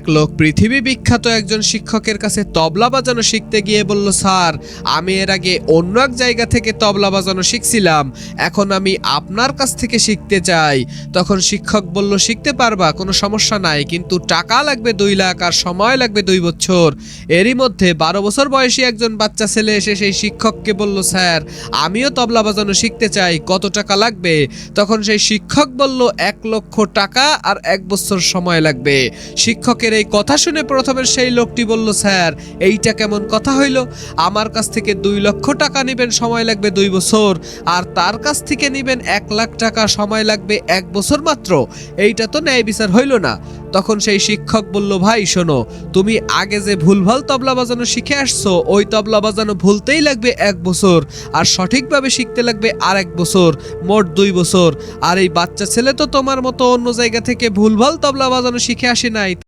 এক লোক পৃথিবী বিখ্যাত একজন শিক্ষকের কাছে তবলা বাজানো শিখতে গিয়ে বলল, স্যার, আমি এর আগে অন্য এক জায়গা থেকে তবলা বাজানো শিখছিলাম। এখন আমি আপনার কাছ থেকে শিখতে চাই। তখন শিক্ষক বলল, শিখতে পারবা, কোনো সমস্যা নাই, কিন্তু টাকা লাগবে দুই লাখ আর সময় লাগবে দুই বছর। এরই মধ্যে বারো বছর বয়সী একজন বাচ্চা ছেলে এসে সেই শিক্ষককে বলল, স্যার, আমিও তবলা বাজানো শিখতে চাই, কত টাকা লাগবে? তখন সেই শিক্ষক বলল, এক লক্ষ টাকা আর এক বছর সময় লাগবে। শিক্ষকের এই কথা শুনে প্রথমে সেই লোকটি বলল, স্যার, এইটা কেমন কথা হইল? আমার কাছ থেকে দুই লক্ষ টাকা নেবেন, সময় লাগবে দুই বছর। আর তার কাছ থেকে নেবেন এক লাখ টাকা, সময় লাগবে এক বছর মাত্র। এইটা তো ন্যায় বিচার হইল না। তখন সেই শিক্ষক বলল, ভাই, শোনো, তুমি আগে যে ভুলভাল তবলা বাজানো শিখে আসছো, ওই তবলা বাজানো ভুলতেই লাগবে এক বছর। আর সঠিকভাবে শিখতে লাগবে আর এক বছর, মোট দুই বছর। আর এই বাচ্চা ছেলে তো তোমার মতো অন্য জায়গা থেকে ভুলভাল তবলা বাজানো শিখে আসে নাই।